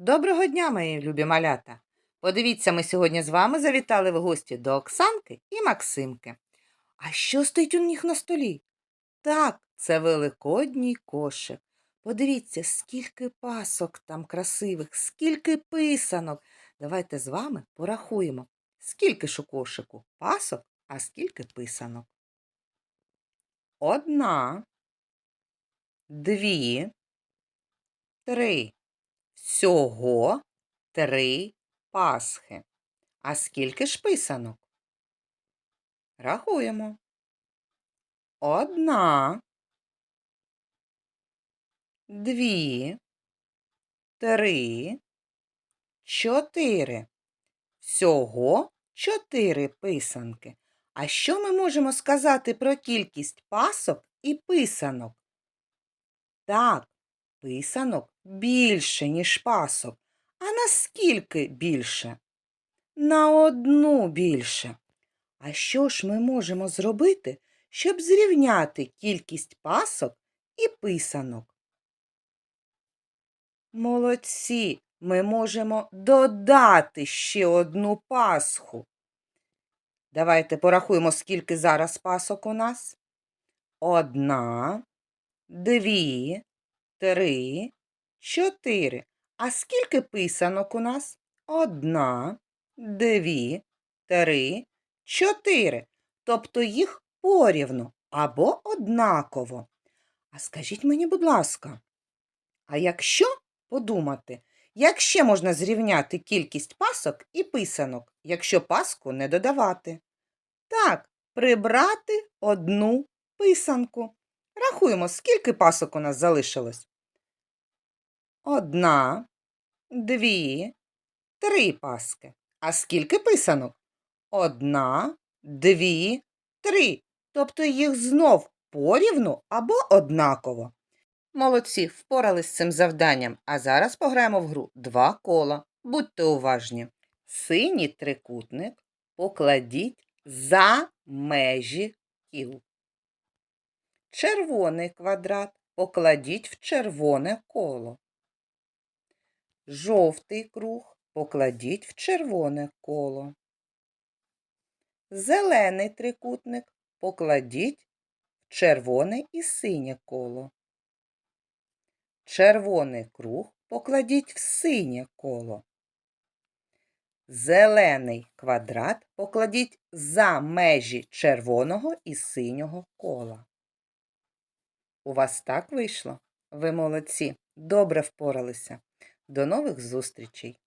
Доброго дня, мої любі малята! Подивіться, ми сьогодні з вами завітали в гості до Оксанки і Максимки. А що стоїть у них на столі? Так, це великодній кошик. Подивіться, скільки пасок там красивих, скільки писанок. Давайте з вами порахуємо, скільки ж у кошику пасок, а скільки писанок. Одна, дві, три. Всього три пасхи. А скільки ж писанок? Рахуємо. Одна, дві, три, чотири. Всього чотири писанки. А що ми можемо сказати про кількість пасок і писанок? Так, писанок більше, ніж пасок. А наскільки більше? На одну більше. А що ж ми можемо зробити, щоб зрівняти кількість пасок і писанок? Молодці, ми можемо додати ще одну пасху. Давайте порахуємо, скільки зараз пасок у нас. Одна, дві, три, чотири. А скільки писанок у нас? Одна, дві, три, чотири. Тобто їх порівну або однаково. А скажіть мені, будь ласка, а якщо подумати, як ще можна зрівняти кількість пасок і писанок, якщо паску не додавати? Так, прибрати одну писанку. Рахуємо, скільки пасок у нас залишилось. Одна, дві, три паски. А скільки писанок? Одна, дві, три. Тобто їх знов порівну або однаково. Молодці, впорались з цим завданням, а зараз пограємо в гру два кола. Будьте уважні. Синій трикутник покладіть за межі кіл. Червоний квадрат покладіть в червоне коло. Жовтий круг покладіть в червоне коло. Зелений трикутник покладіть в червоне і синє коло. Червоний круг покладіть в синє коло. Зелений квадрат покладіть за межі червоного і синього кола. У вас так вийшло? Ви молодці, добре впоралися. До нових зустрічей!